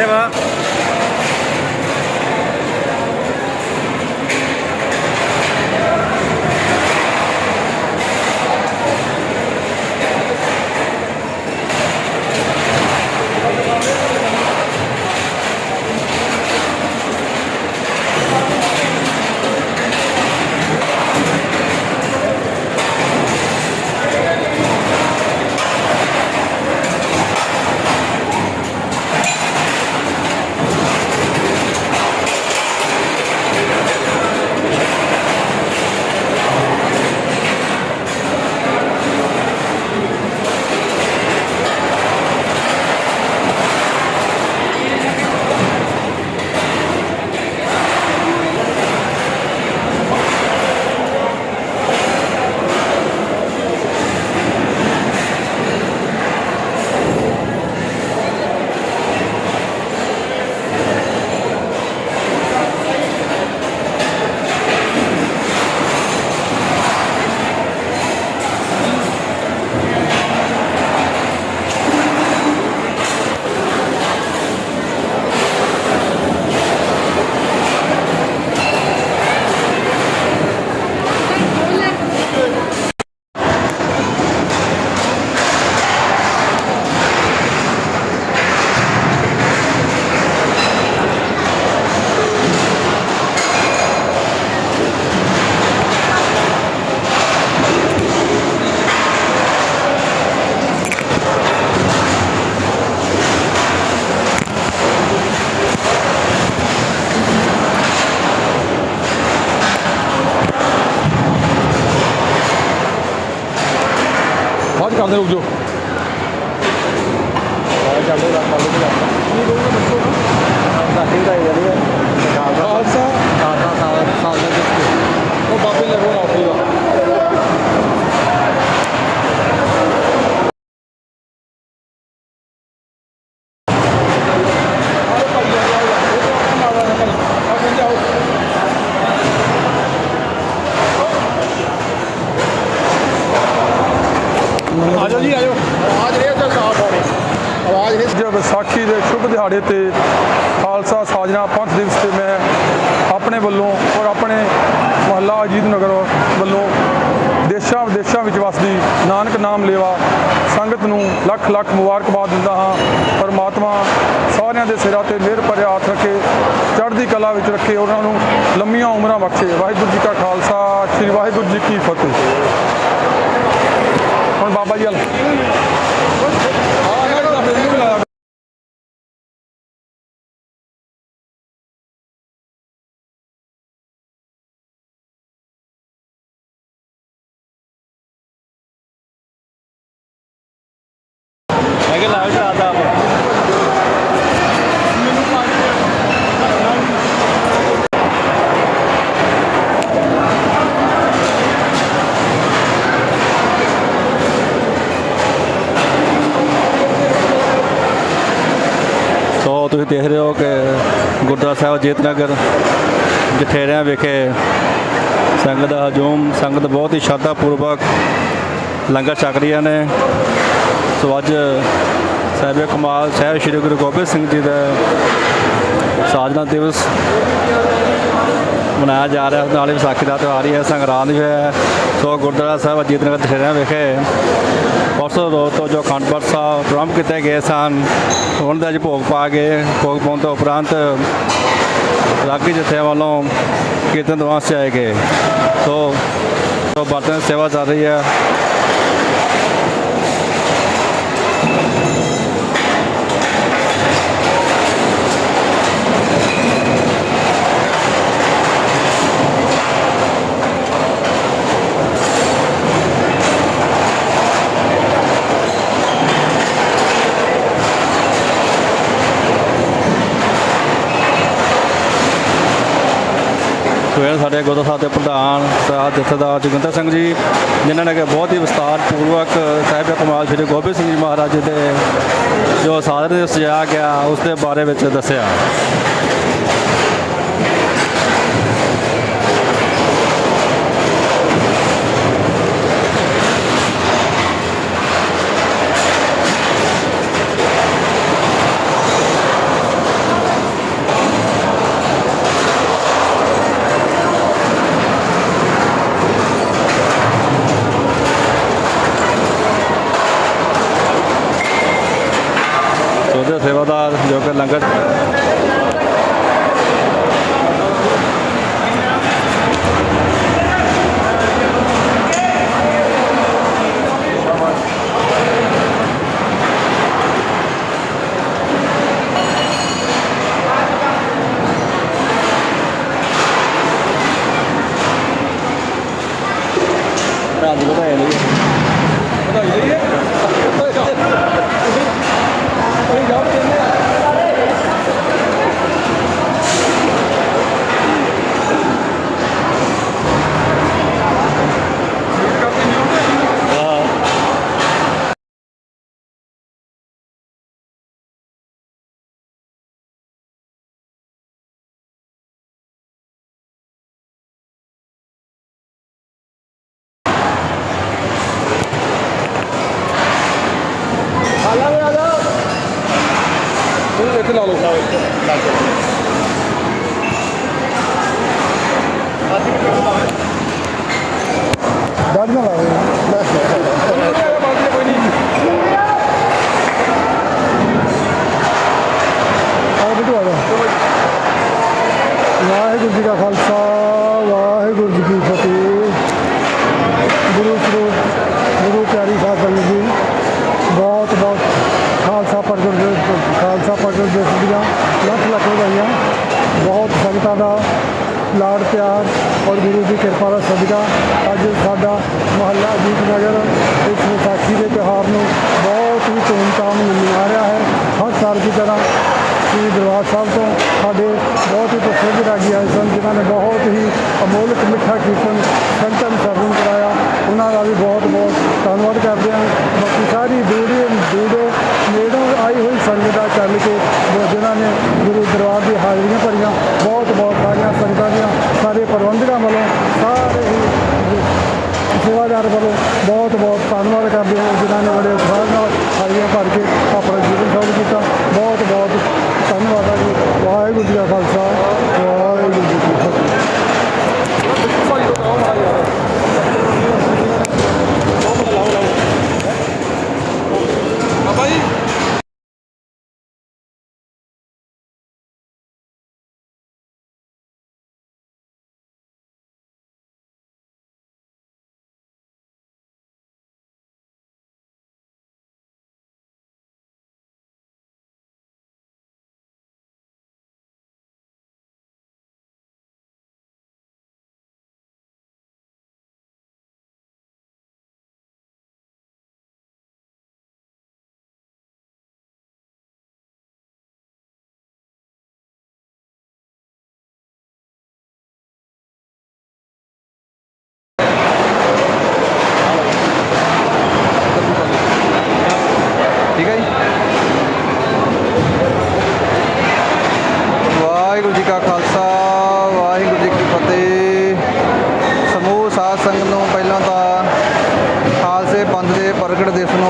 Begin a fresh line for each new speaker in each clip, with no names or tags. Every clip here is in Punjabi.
ਸੇਵਾ
ਬਾਅਦ Главное углю. ਆਜੋ ਜੀ ਆਜੋ।
ਆਵਾਜ਼ ਨਹੀਂ ਤਾਂ ਸਾਫ਼ ਹੋਣੀ। ਆਵਾਜ਼ ਨਹੀਂ।
ਅੱਜ ਵਿਸਾਖੀ ਦੇ ਸ਼ੁਭ ਦਿਹਾੜੇ ਤੇ ਖਾਲਸਾ ਸਾਜਨਾ ਪੰਥ ਦਿਵਸ ਤੇ ਮੈਂ ਆਪਣੇ ਵੱਲੋਂ ਔਰ ਆਪਣੇ ਮੁਹੱਲਾ ਅਜੀਤ ਨਗਰ ਵੱਲੋਂ ਦੇਸ਼ਾਂ ਵਿਦੇਸ਼ਾਂ ਵਿੱਚ ਵਸਦੀ ਨਾਨਕ ਨਾਮ ਲੇਵਾ ਸੰਗਤ ਨੂੰ ਲੱਖ ਲੱਖ ਮੁਬਾਰਕਬਾਦ ਦਿੰਦਾ ਹਾਂ। ਪਰਮਾਤਮਾ ਸਾਰਿਆਂ ਦੇ ਸਿਰਾਂ ਤੇ ਮਿਹਰ ਭਰਿਆ ਹੱਥ ਰੱਖੇ, ਚੜ੍ਹਦੀ ਕਲਾ ਵਿੱਚ ਰੱਖੇ, ਉਹਨਾਂ ਨੂੰ ਲੰਮੀਆਂ ਉਮਰਾਂ ਬਖਸ਼ੇ। ਵਾਹਿਗੁਰੂ ਜੀ ਕਾ ਖਾਲਸਾ, ਸ੍ਰੀ ਵਾਹਿਗੁਰੂ ਜੀ ਕੀ ਫਤਿਹ। ਹੁਣ
ਤੁਸੀਂ ਦੇਖ ਰਹੇ ਹੋ ਕਿ ਗੁਰਦੁਆਰਾ ਸਾਹਿਬ ਜੇਤਨਗਰ ਜਠੇਰਿਆਂ ਵਿਖੇ ਸੰਗਤ ਦਾ ਹਜੂਮ, ਸੰਗਤ ਬਹੁਤ ਹੀ ਸ਼ਰਧਾ ਪੂਰਵਕ ਲੰਗਰ ਛਕ ਰਹੀਆਂ ਨੇ। ਸੋ ਅੱਜ ਸਾਹਿਬ ਕਮਾਲ, ਸਾਹਿਬ ਸ੍ਰੀ ਗੁਰੂ ਗੋਬਿੰਦ ਸਿੰਘ ਜੀ ਦਾ ਸਾਜਨਾ ਦਿਵਸ ਮਨਾਇਆ ਜਾ ਰਿਹਾ। ਨਾਲੇ ਵਿਸਾਖੀ ਦਾ ਤਿਉਹਾਰ ਹੀ ਹੈ, ਸੰਗਰਾਂਦ ਵੀ ਹੈ। ਸੋ ਗੁਰਦੁਆਰਾ ਸਾਹਿਬ ਅਜੀਤ ਨਗਰ ਦਸ਼ਹਰਾ ਵਿਖੇ ਪਰਸੋਂ ਰੋਜ਼ ਤੋਂ ਜੋ ਅਖੰਡ ਪਾਠ ਸਾਹਿਬ ਪ੍ਰਾਰੰਭ ਕੀਤੇ ਗਏ ਸਨ ਉਹਨਾਂ ਦਾ ਅੱਜ ਭੋਗ ਪਾ ਗਏ ਭੋਗ ਪਾਉਣ ਤੋਂ ਉਪਰੰਤ ਰਾਗੀ ਜਥੇ ਵੱਲੋਂ ਕੀਰਤਨ ਦਵਾਸ ਚ ਆਏ ਗਏ। ਸੋ ਸੋ ਬਰਤਨ ਸੇਵਾ ਚੱਲ ਰਹੀ ਹੈ। ਸੋ ਸਾਡੇ ਗੁਰਦੁਆਰਾ ਸਾਹਿਬ ਦੇ ਪ੍ਰਧਾਨ ਸਾਹਿਬ ਜਥੇਦਾਰ ਜੋਗਿੰਦਰ ਸਿੰਘ ਜੀ, ਜਿਨ੍ਹਾਂ ਨੇ ਕਿ ਬਹੁਤ ਹੀ ਵਿਸਤਾਰ ਪੂਰਵਕ ਸਾਹਿਬ ਕਮਾਲ ਸ੍ਰੀ ਗੋਬਿੰਦ ਸਿੰਘ ਜੀ ਮਹਾਰਾਜ ਜੀ ਦੇ ਜੋ ਸਾਧਨ ਸਜਾਇਆ ਗਿਆ, ਉਸ ਦੇ ਬਾਰੇ ਵਿੱਚ ਦੱਸਿਆ। ਸੇਵਾਦਾਰ ਜੋ ਕਿ ਲੰਗਰ
ਡਰ ਨਾ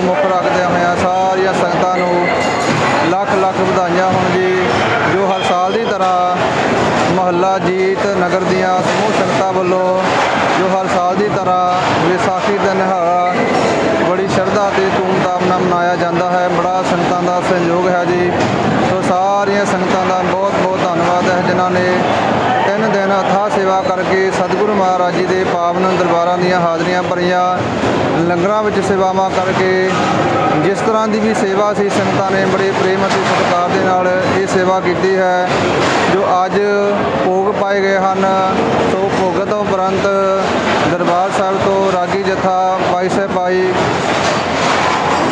ਨੂੰ
ਮੁੱਖ ਰੱਖਦਿਆਂ ਹੋਇਆਂ ਸਾਰੀਆਂ ਸੰਗਤਾਂ ਨੂੰ ਲੱਖ ਲੱਖ ਵਧਾਈਆਂ ਹੋਣ ਜੀ, ਜੋ ਹਰ ਸਾਲ ਦੀ ਤਰ੍ਹਾਂ ਮਹੱਲਾ ਜੀਤ ਨਗਰ ਦੀਆਂ ਸਮੂਹ ਸੰਗਤਾਂ ਵੱਲੋਂ ਜੋ ਹਰ ਸਾਲ ਦੀ ਤਰ੍ਹਾਂ ਵਿਸਾਖੀ ਦਾ ਨਿਹਾਰਾ ਬੜੀ ਸ਼ਰਧਾ ਤੇ ਧੂਮਧਾਮ ਨਾਲ ਮਨਾਇਆ ਜਾਂਦਾ ਹੈ। ਬੜਾ ਸੰਗਤਾਂ ਦਾ ਸਹਿਯੋਗ ਹੈ ਜੀ। ਸੋ ਸਾਰੀਆਂ ਸੰਗਤਾਂ ਦਾ ਬਹੁਤ ਬਹੁਤ ਧੰਨਵਾਦ ਹੈ, ਜਿਨ੍ਹਾਂ ਨੇ ਤਿੰਨ ਦਿਨ ਅਥਾਹ ਸੇਵਾ ਕਰਕੇ ਸਤਿਗੁਰੂ ਮਹਾਰਾਜ ਜੀ ਦੇ ਪਾਵਨ ਦਰਬਾਰਾਂ ਦੀਆਂ ਹਾਜ਼ਰੀਆਂ ਭਰੀਆਂ, ਲੰਗਰਾਂ ਵਿੱਚ ਸੇਵਾਵਾਂ ਕਰਕੇ ਤਰ੍ਹਾਂ ਦੀ ਵੀ ਸੇਵਾ ਸੀ ਸੰਗਤਾਂ ਨੇ ਬੜੇ ਪ੍ਰੇਮ ਅਤੇ ਸਤਿਕਾਰ ਦੇ ਨਾਲ ਇਹ ਸੇਵਾ ਕੀਤੀ ਹੈ ਜੋ ਅੱਜ ਭੋਗ ਪਾਏ ਗਏ ਹਨ। ਸੋ ਭੋਗ ਤੋਂ ਉਪਰੰਤ ਦਰਬਾਰ ਸਾਹਿਬ ਤੋਂ ਰਾਗੀ ਜਥਾ ਪਾਈ ਸੇ ਪਾਈ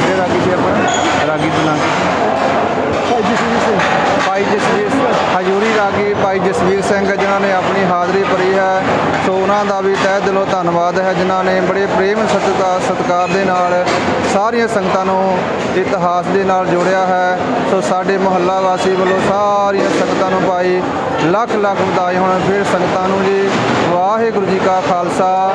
ਇਹ ਰਾਗੀ ਸੀ ਆਪਣਾ? ਰਾਗੀ ਦਾ
ਭਾਈ ਜੀ ਸਿੰਘ।
ਭਾਈ ਜਸਵੀਰ ਹਜੂਰੀ ਰਾਗੀ ਭਾਈ ਜਸਵੀਰ ਸਿੰਘ ਜਿਨ੍ਹਾਂ ਨੇ ਆਪਣੀ ਹਾਜ਼ਰੀ ਭਰੀ ਹੈ ਸੋ ਉਹਨਾਂ ਦਾ ਵੀ ਤਹਿ ਦਿਲੋਂ ਧੰਨਵਾਦ ਹੈ ਜਿਨ੍ਹਾਂ ਨੇ ਬੜੇ ਪ੍ਰੇਮ ਸਤਿਕਾਰ ਸਤਿਕਾਰ ਦੇ ਨਾਲ ਸਾਰੀਆਂ ਸੰਗਤਾਂ ਨੂੰ ਇਤਿਹਾਸ ਦੇ ਨਾਲ ਜੋੜਿਆ ਹੈ। ਸੋ ਸਾਡੇ ਮੁਹੱਲਾ ਵਾਸੀ ਵੱਲੋਂ ਸਾਰੀਆਂ ਸੰਗਤਾਂ ਨੂੰ ਭਾਈ ਲੱਖ ਲੱਖ ਵਧਾਈ ਹੋਣ। ਫਿਰ ਸੰਗਤਾਂ ਨੂੰ ਜੀ ਵਾਹਿਗੁਰੂ ਜੀ ਕਾ ਖਾਲਸਾ।